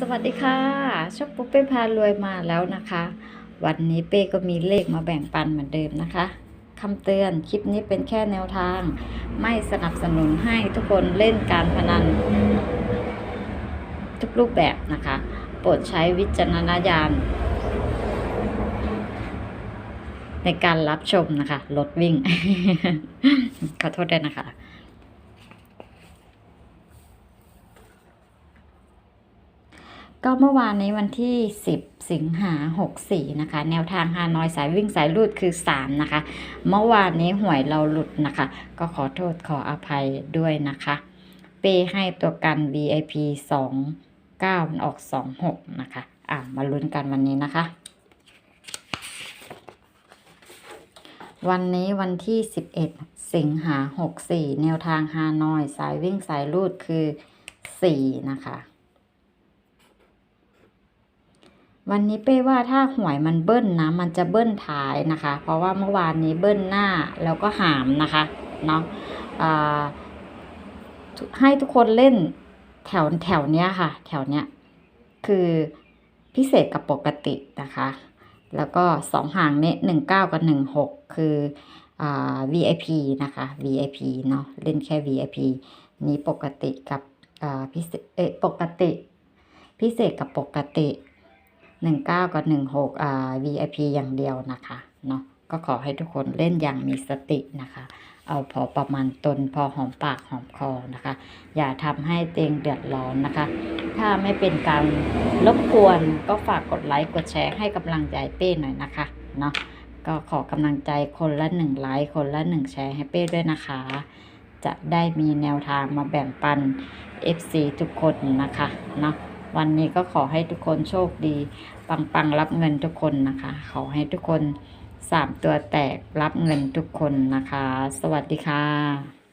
สวัสดีค่ะชอบปุ๊บเป้พารวยมาแล้วนะคะ วันนี้เป้ก็มีเลขมาแบ่งปันเหมือนเดิมนะคะคำเตือนคลิปนี้เป็นแค่แนวทาง ไม่สนับสนุนให้ทุกคนเล่นการพนัน ทุกรูปแบบนะคะ โปรดใช้วิจารณญาณ ในการรับชมนะคะรถวิ่ง ขอโทษด้วยนะคะ ก็เมื่อวานนี้วันที่ 10 สิงหา 64 นะคะ แนวทางฮานอยสายวิ่งสายลูดคือ 3 นะคะ เมื่อวานนี้หวยเราหลุดนะคะ ก็ขอโทษขออภัยด้วยนะคะ เปให้ตัวกัน VIP 2 9มันออก 26 นะคะ อะ มาลุ้นกันวันนี้นะคะ วันนี้วันที่ 11 สิงหา 64 แนวทางฮานอยสายวิ่งสายลูดคือ 4 นะคะ วันนี้เป้ว่าถ้าหวยมันเบิ้ลนะมันจะเบิ้ลท้ายนะคะ เพราะว่าเมื่อวานนี้เบิ้ลหน้าแล้วก็หามนะคะเนาะให้ทุกคนเล่นแถวแถวเนี้ยค่ะ แถวเนี้ยคือพิเศษกับปกตินะคะ แล้วก็สองห่างเนี้ยหนึ่งเก้ากับหนึ่งหกคืออ่า VIP นะคะ VIP เนาะเล่นแค่ VIP นี้ปกติกับอ่าพิเศษเอะปกติ พิเศษกับปกติ หนึ่งเก้ากับหนึ่งหกอ่า VIP อย่างเดียวนะคะเนาะก็ขอให้ทุกคนเล่นอย่างมีสตินะคะ เอาพอประมาณตนพอหอมปากหอมคอนะคะ อย่าทำให้เตวเองเดือดร้อนนะคะ ถ้าไม่เป็นการรบกวนก็ฝากกดไลค์กดแชร์ให้กำลังใจเป้หน่อยนะคะเนาะก็ขอกำลังใจคนละหนึ่งไลค์คนละหนึ่งแชร์ให้เป้ด้วยนะคะ จะได้มีแนวทางมาแบ่งปัน FC ทุกคนนะคะเนาะ วันนี้ก็ขอให้ทุกคนโชคดีปังปังๆรับเงินทุกคนนะคะ ขอให้ทุกคนสามตัวแตกรับเงินทุกคนนะคะ สวัสดีค่ะ